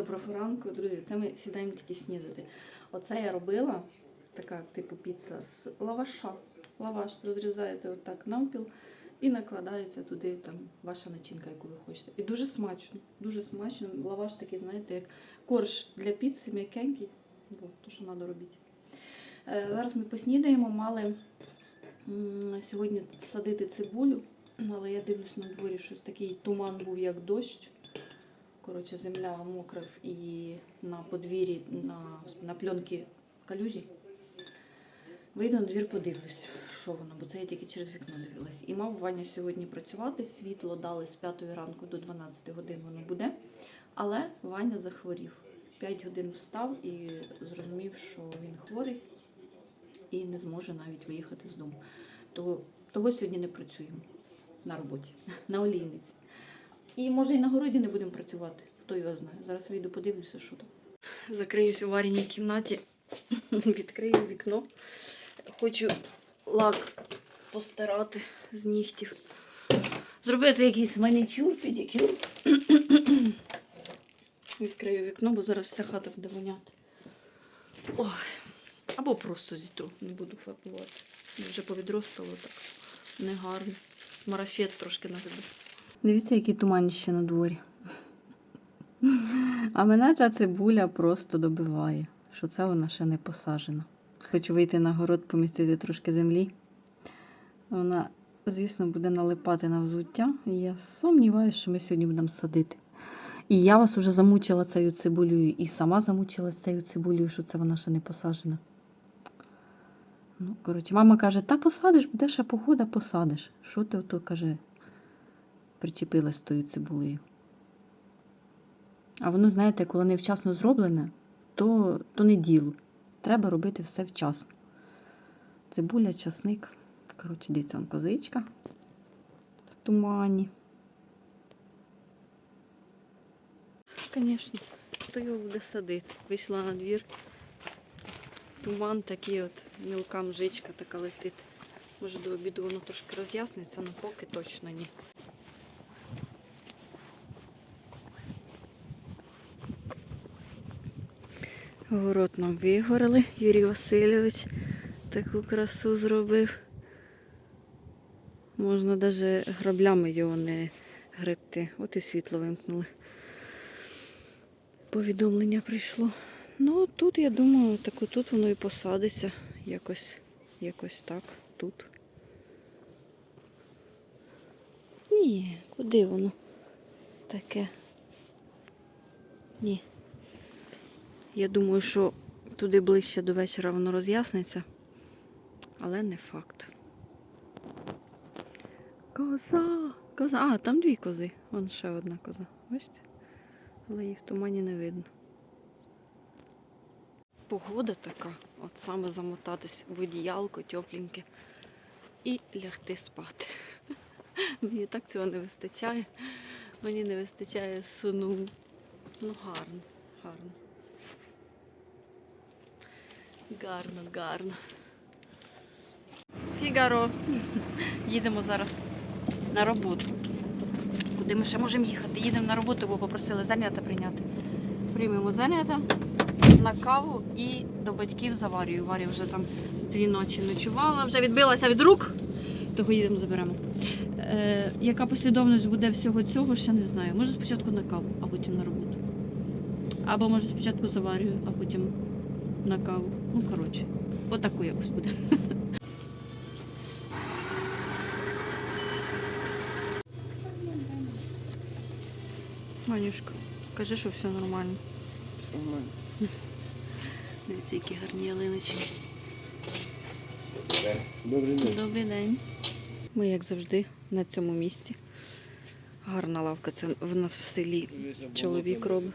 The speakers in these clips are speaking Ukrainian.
Доброго ранку, друзі. Це ми сідаємо тільки снідати. Оце я робила, така типу піца з лаваша. Лаваш розрізається отак навпіл і накладається туди там ваша начинка, яку ви хочете. І дуже смачно, дуже смачно. Лаваш такий, знаєте, як корж для піци, м'якенький. Бо, то, що треба робити. Е, зараз ми поснідаємо, мали сьогодні садити цибулю, але я дивлюсь на дворі, щось такий туман був, як дощ. Коротше, земля мокра і на подвір'ї, на, на пленки калюжі. Вийду на двір, подивлюсь, що воно, бо це я тільки через вікно дивилась. І мав Ваня сьогодні працювати. Світло дали з 5 ранку до 12 годин воно буде. Але Ваня захворів. 5 годин встав і зрозумів, що він хворий і не зможе навіть виїхати з дому. Того, того сьогодні не працюємо на роботі, на олійниці. І може і на городі не будемо працювати. Хто його знає. Зараз вийду, подивлюся, що там. Закриюсь у вареній кімнаті, відкрию вікно. Хочу лак постирати з нігтів. Зробити якийсь манікюр, педикюр. Відкрию вікно, бо зараз вся хата буде воняти. Ой. Або просто зітру, не буду фарбувати. Вже повідростало так. Негарно. Марафет трошки на. Дивіться, який туман ще на дворі. А мене ця цибуля просто добиває, що це вона ще не посаджена. Хочу вийти на город, помістити трошки землі. Вона, звісно, буде налипати на взуття. І я сумніваюся, що ми сьогодні будемо садити. І я вас уже замучила цією цибулею, і сама замучилась цією цибулею, що це вона ще не посаджена. Ну, коротше, мама каже, та посадиш, буде ще погода, посадиш. Що ти ото каже? Причепилась тою цибулею. А воно, знаєте, коли невчасно зроблене, то, то не діло. Треба робити все вчасно. Цибуля, часник. Коротше, дивіться, козичка в тумані. Звісно, хто його буде садити? Вийшла на двір. Туман такий от, мілка мжичка така летить. Може до обіду воно трошки роз'ясниться, але поки точно ні. Город нам вигорели. Юрій Васильович таку красу зробив. Можна навіть граблями його не гребти. От і світло вимкнули. Повідомлення прийшло. Ну, тут, я думаю, так отут воно і посадиться. Якось, якось так, тут. Ні, куди воно таке? Ні. Я думаю, що туди ближче до вечора воно роз'ясниться, але не факт. Коза! Коза! А, там дві кози. Вон ще одна коза. Бачите? Але її в тумані не видно. Погода така, от саме замотатись в одіялко тепленьке і лягти спати. Мені так цього не вистачає. Мені не вистачає сну. Ну, гарно, гарно. Гарно, гарно. Фігаро. Їдемо зараз на роботу. Куди ми ще можемо їхати? Їдемо на роботу, бо попросили занята прийняти. Приймемо занята на каву і до батьків заварюю. Варя вже там дві ночі ночувала, вже відбилася від рук, того їдемо заберемо. Е, яка послідовність буде всього цього, ще не знаю. Може спочатку на каву, а потім на роботу. Або може спочатку заварюю, а потім на каву. Ну, коротше, отаку якось буде. Манюшка, кажи, що все нормально. Дивіться, які гарні ялиночки. Добрий день. Добрий день. Ми, як завжди, на цьому місці. Гарна лавка, це в нас в селі. Чоловік робить.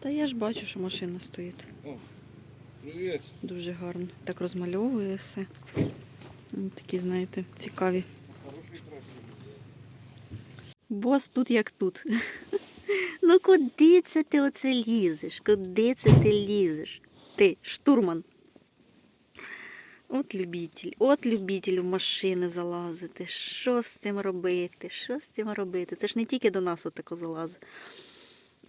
Та я ж бачу, що машина стоїть. Привіт. Дуже гарно. Так розмальовує все. Такі, знаєте, цікаві. Бос тут як тут. Ну куди це ти оце лізеш? Куди це ти лізеш? Ти, штурман. От любитель, от любитель в машини залазити. Що з цим робити? Що з цим робити? Це ж не тільки до нас отако залазить.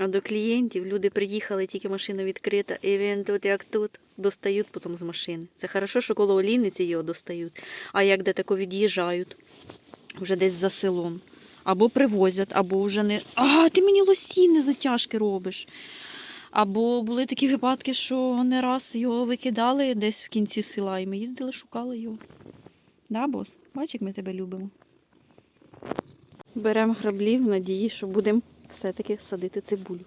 А до клієнтів люди приїхали, тільки машина відкрита, і він тут, як тут, достають потім з машини. Це хорошо, що коло олійниці його достають, а як де тако від'їжджають, вже десь за селом. Або привозять, або вже не. А, ти мені лосіни затяжки робиш. Або були такі випадки, що не раз його викидали десь в кінці села, і ми їздили, шукали його. Да, бос? Бач, як ми тебе любимо. Беремо граблі в надії, що будемо все-таки садити цибулю.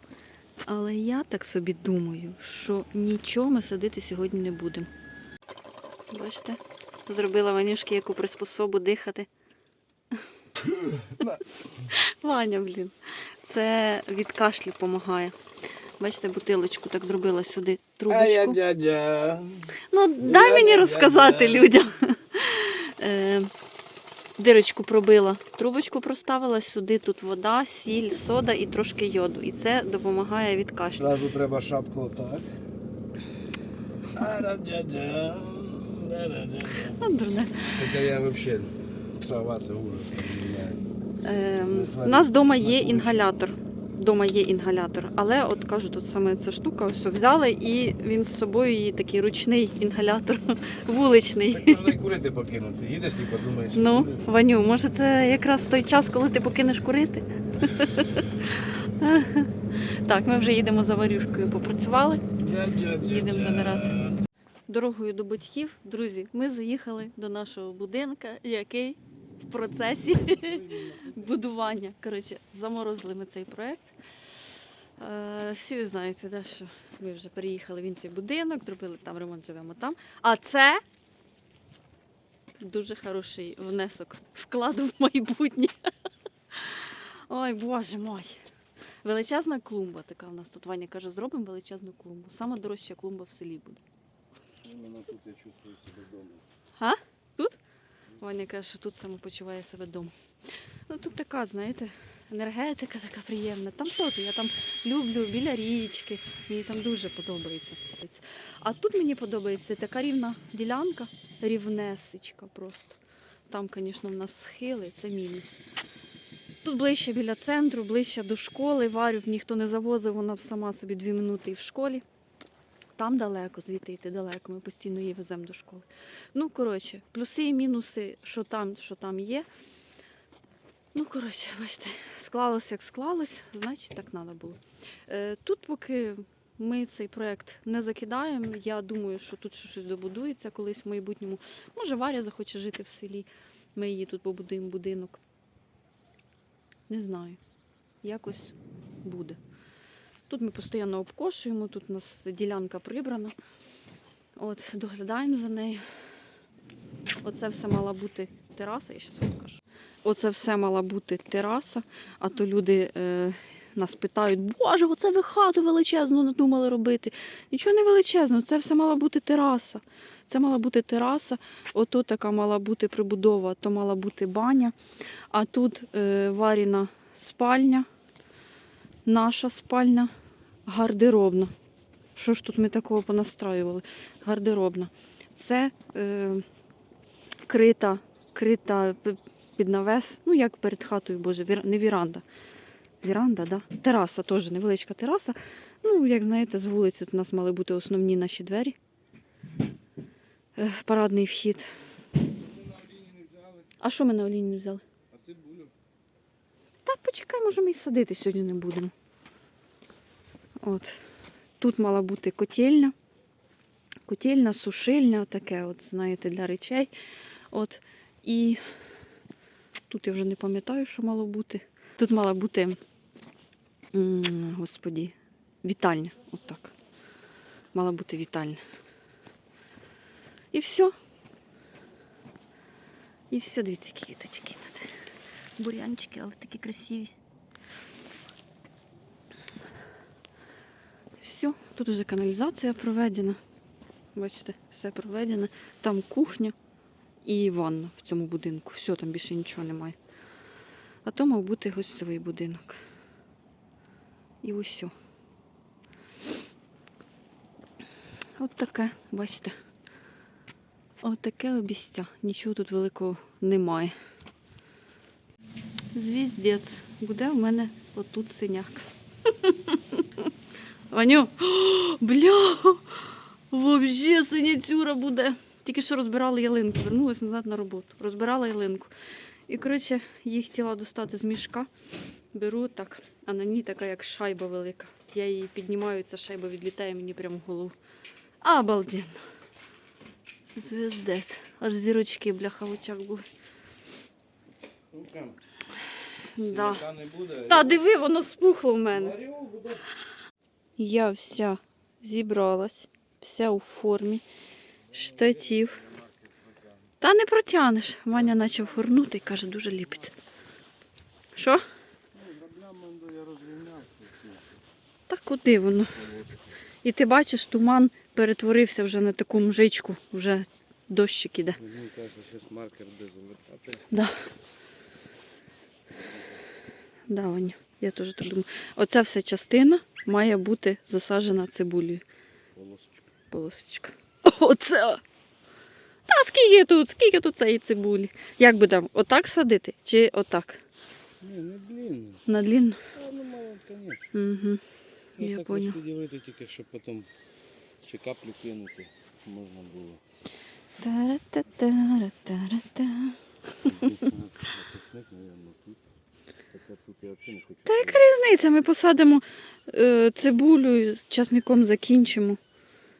Але я так собі думаю, що нічого ми садити сьогодні не будемо. Бачите, зробила Ванюшки яку приспособу дихати. Ваня, блін. Це від кашлю допомагає. Бачите, бутилочку так зробила сюди А трубочку. Ну, дай мені розказати людям. Дирочку пробила, трубочку проставила, сюди тут вода, сіль, сода і трошки йоду. І це допомагає від кашлю. Зразу треба шапку отак. Я. Хоча я взагалі трава це ужас. Ем, У нас вдома є інгалятор. Дома є інгалятор, але от кажу, тут саме ця штука, ось взяли, і він з собою її такий ручний інгалятор, вуличний. Так можна і курити покинути. Їдеш і подумаєш. Ну. Ваню, може це якраз той час, коли ти покинеш курити? так, ми вже їдемо за варюшкою, попрацювали. Їдемо забирати. Дорогою до батьків, друзі, ми заїхали до нашого будинка, який в процесі будування. Коротше, заморозили ми цей проєкт. Е, Всі ви знаєте, да, що ми вже переїхали в інший будинок, зробили там ремонт, живемо там. А це дуже хороший внесок вкладу в майбутнє. Ой, боже мой. Величезна клумба така у нас тут. Ваня каже, зробимо величезну клумбу. Сама дорожча клумба в селі буде. Іменно тут я чувствую себе вдома. А? Ваня каже, що тут саме почуває себе вдома. Ну тут така, знаєте, енергетика така приємна. Там теж, я там люблю біля річки. Мені там дуже подобається. А тут мені подобається така рівна ділянка, рівнесечка просто. Там, звісно, в нас схили, це мінус. Тут ближче біля центру, ближче до школи. Варю ніхто не завозив, вона сама собі дві минути і в школі. Там далеко, звідти йти далеко, ми постійно її веземо до школи. Ну, коротше, плюси і мінуси, що там, що там є. Ну, коротше, бачите, склалося як склалось, значить так треба було. Е, тут, поки ми цей проект не закидаємо, я думаю, що тут щось добудується колись в майбутньому. Може, Варя захоче жити в селі, ми її тут побудуємо будинок. Не знаю. Якось буде. Тут ми постійно обкошуємо, тут у нас ділянка прибрана. От, доглядаємо за нею. Оце все мала бути тераса, я зараз покажу. Оце все мала бути тераса, а то люди е, нас питають, боже, оце ви хату величезну надумали робити. Нічого не величезного, це все мала бути тераса. Це мала бути тераса, ото така мала бути прибудова, то мала бути баня. А тут е, варіна спальня, наша спальня, гардеробна. Що ж тут ми такого понастраювали? Гардеробна. Це е, крита, крита під навес, ну як перед хатою, боже, вір- не віранда. Віранда, да? Тераса теж невеличка тераса. Ну, як знаєте, з вулиці у нас мали бути основні наші двері. Е, Парадний вхід. А що ми на олійні не взяли? А цибулю? Та почекай, може ми і садити сьогодні не будемо. От. Тут мала бути котельня. Котельня, сушильня, таке, от, знаєте, для речей. От. І тут я вже не пам'ятаю, що мало бути. Тут мала бути, господі, вітальня. От так. Мала бути вітальня. І все. І все, дивіться, квіточки тут. Бурянчики, але такі красиві. Все, тут вже каналізація проведена. Бачите, все проведено. Там кухня і ванна в цьому будинку. Все, там більше нічого немає. А то мав бути гостьовий будинок. І ось. От таке, бачите. От таке обіця. Нічого тут великого немає. Звіздець. Буде в мене отут синяк. Ваню, О, бля, вообще синятюра буде. Тільки що розбирали ялинку, вернулась назад на роботу. Розбирала ялинку. І, коротше, її хотіла достати з мішка. Беру так, а на ній така, як шайба велика. Я її піднімаю, ця шайба відлітає мені прямо в голову. Обалденно. Звездець. Аж зірочки, бляха, в очах були. Да. Та диви, воно спухло в мене. Буде. Я вся зібралась, вся у формі, штатів. Та не протягнеш. Ваня почав горнути і каже, дуже ліпиться. Що? Та куди воно? І ти бачиш, туман перетворився вже на таку мжичку, вже дощик іде. Мені кажеться, щось маркер де завертати. Да. Да, Ваня, я теж так думаю. Оця вся частина має бути засаджена цибулею. Полосочку. Полосочка. Оце. Та скільки тут, скільки тут цієї цибулі? Як би там, отак садити чи отак? Ні, не блін. На длінну? Ну мало. Угу. Ну, Я так понял. розподілити тільки, щоб потім чи каплю кинути можна було. Та-ра-та-та-ра-та-ра-та. Написник, мабуть, тут. Хоча тут я взагалі не хочу. Та яка різниця? Ми посадимо е, цибулю, з часником закінчимо.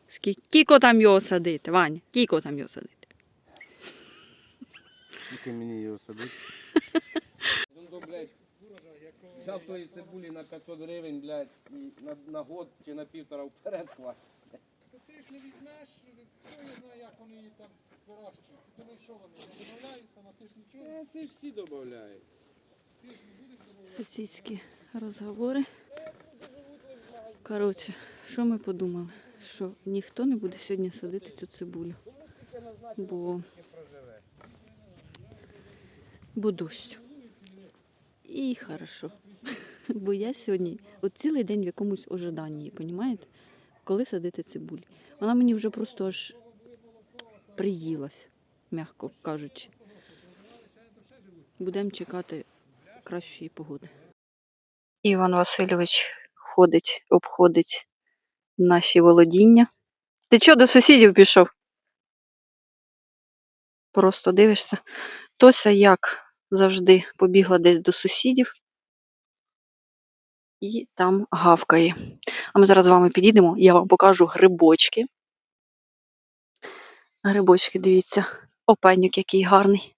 Скільки Кіко там його садити, Ваня? Кіко там його садити. Тільки мені його садити. Ну, взяв тої цибулі на 500 гривень, блядь, і на, на год чи на півтора вперед хватить. Ти ж не візьмеш, хто не знає, як вони її там вирощують. Ти думаєш, що вони не додають, там, а ти ж нічого. Це всі додають. Сусідські розговори. Коротше, що ми подумали? Що ніхто не буде сьогодні садити цю цибулю. Бо, бо дощ. І хорошо. Бо я сьогодні от цілий день в якомусь ожиданні, понімаєте? Коли садити цибулю. Вона мені вже просто аж приїлась, м'яко кажучи. Будемо чекати кращої погоди. Іван Васильович ходить, обходить наші володіння. Ти чого до сусідів пішов? Просто дивишся. Тося, як завжди, побігла десь до сусідів і там гавкає. А ми зараз з вами підійдемо, я вам покажу грибочки. Грибочки, дивіться. Опенюк який гарний.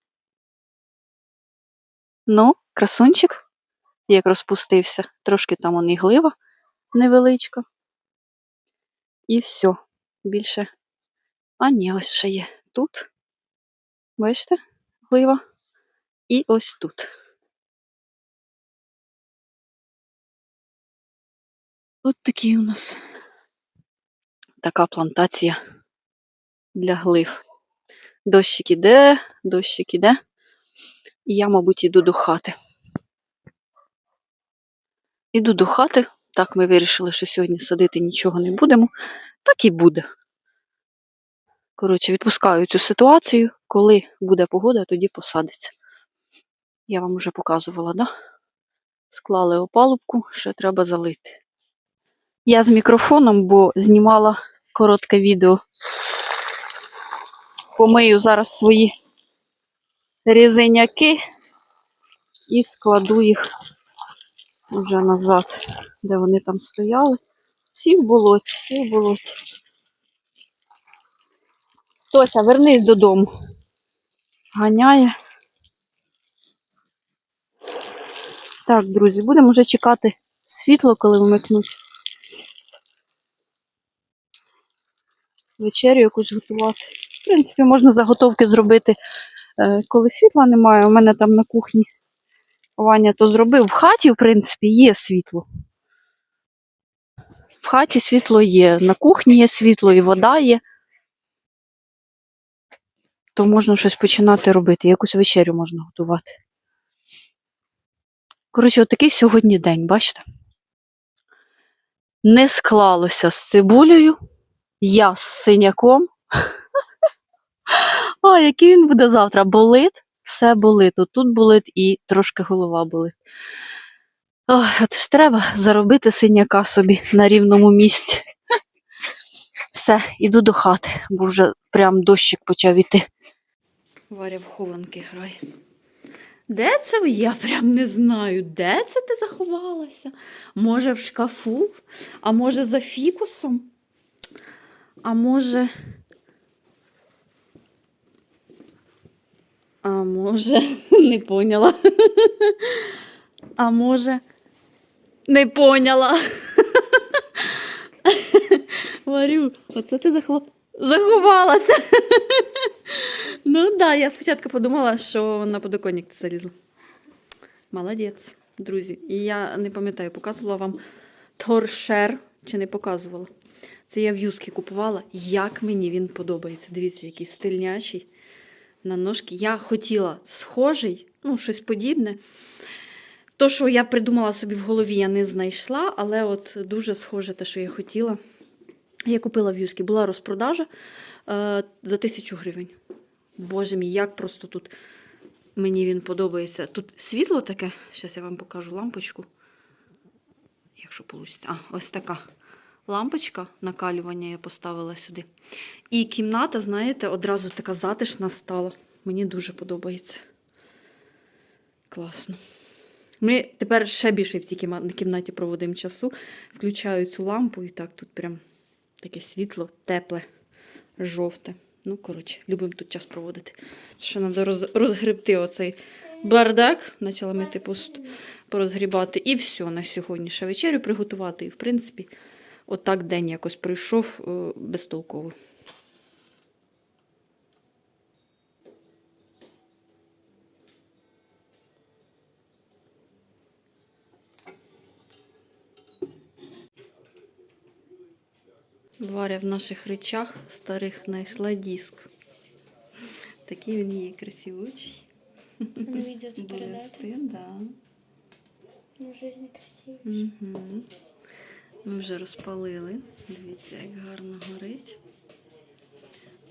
Ну, красунчик, як розпустився. Трошки там он і глива невеличка. І все. Більше. А ні, ось ще є тут. Бачите, глива. І ось тут. От такий у нас така плантація для глив. Дощик іде, дощик іде. І я, мабуть, іду до хати. Іду до хати. Так, ми вирішили, що сьогодні садити нічого не будемо. Так і буде. Коротше, відпускаю цю ситуацію. Коли буде погода, тоді посадиться. Я вам вже показувала, да? Склали опалубку, ще треба залити. Я з мікрофоном, бо знімала коротке відео. Помию зараз свої різиняки і складу їх вже назад, де вони там стояли. Всі в болоті, всі в болоті. Тося, вернись додому. Ганяє. Так, друзі, будемо вже чекати світло, коли вмикнуть. Вечерю якусь готувати. В принципі, можна заготовки зробити, коли світла немає. У мене там на кухні Ваня то зробив. В хаті, в принципі, є світло. В хаті світло є, на кухні є світло і вода є. То можна щось починати робити, якусь вечерю можна готувати. Коротше, отакий сьогодні день, бачите? Не склалося з цибулею, я з синяком. О, який він буде завтра? Болить? Все болить. От Тут болить і трошки голова болить. Ой, це ж треба заробити синяка собі на рівному місці. Все, іду до хати, бо вже прям дощик почав іти. Варя в хованки грає. Де це? Я прям не знаю. Де це ти заховалася? Може, в шкафу? А може, за фікусом? А може. А може, не поняла. А може, не поняла. Варю, оце ти захов... заховалася. Ну так, да, я спочатку подумала, що на подоконник залізла. Молодець, друзі. І я не пам'ятаю, показувала вам торшер чи не показувала. Це я в юскі купувала. Як мені він подобається. Дивіться, який стильнячий на ножки. Я хотіла схожий, ну, щось подібне. То, що я придумала собі в голові, я не знайшла, але от дуже схоже те, що я хотіла. Я купила в Юскі, була розпродажа е, за тисячу гривень. Боже мій, як просто тут мені він подобається. Тут світло таке, зараз я вам покажу лампочку. Якщо вийде. А, ось така лампочка накалювання я поставила сюди. І кімната, знаєте, одразу така затишна стала. Мені дуже подобається. Класно. Ми тепер ще більше в цій кімнаті проводимо часу. Включаю цю лампу і так тут прям таке світло, тепле, жовте. Ну, коротше, любимо тут час проводити. Ще треба роз, розгребти оцей бардак, почала мити пост, порозгрібати. І все на сьогодні. Ще вечерю приготувати. І, в принципі, отак день якось пройшов е, безтолково. Варя в наших речах старих знайшла диск. Такий він є красивучий. На видео це передати. Да. Ну, в жизни красиво. Угу. Ми вже розпалили. Дивіться, як гарно горить.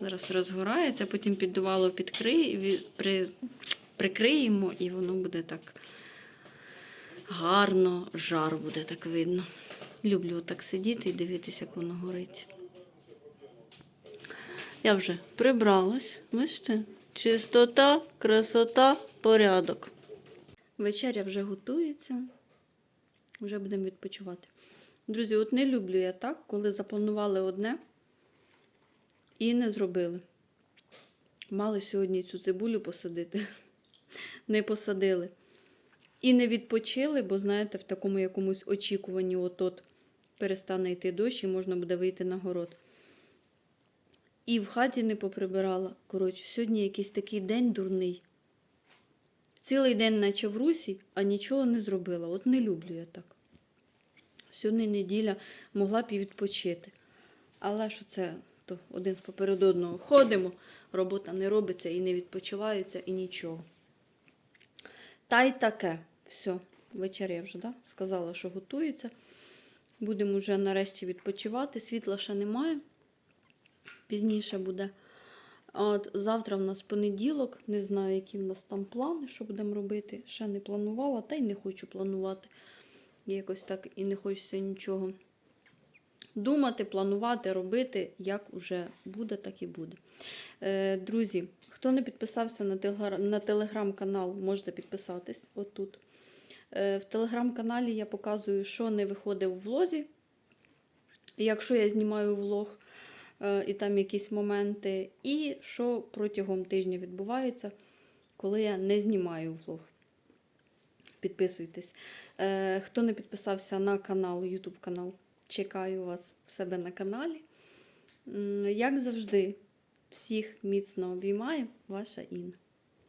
Зараз розгорається, потім піддувало підкри... ві- при... прикриємо, і воно буде так гарно, жар буде так видно. Люблю так сидіти і дивитися, як воно горить. Я вже прибралась, бачите? Чистота, красота, порядок. Вечеря вже готується. Вже будемо відпочивати. Друзі, от не люблю я так, коли запланували одне і не зробили. Мали сьогодні цю цибулю посадити. Не посадили. І не відпочили, бо, знаєте, в такому якомусь очікуванні от-от перестане йти дощ і можна буде вийти на город. І в хаті не поприбирала. Коротше, сьогодні якийсь такий день дурний. Цілий день наче в русі, а нічого не зробила. От не люблю я так. Сьогодні неділя могла б і відпочити. Але що це то один з поперед одного ходимо, робота не робиться і не відпочивається, і нічого. Та й таке. Все, вечеря вже да? сказала, що готується. Будемо вже нарешті відпочивати. Світла ще немає. Пізніше буде. От завтра в нас понеділок. Не знаю, які в нас там плани, що будемо робити. Ще не планувала, та й не хочу планувати. Якось так і не хочеться нічого думати, планувати, робити. Як уже буде, так і буде. Е, друзі, хто не підписався на, телеграм-канал, можете підписатись отут. Е, в телеграм-каналі я показую, що не виходить в влозі. Якщо я знімаю влог, е, і там якісь моменти, і що протягом тижня відбувається, коли я не знімаю влог. Підписуйтесь. Е, хто не підписався на канал, YouTube канал, чекаю вас в себе на каналі. Як завжди, всіх міцно обіймаю, ваша Інна.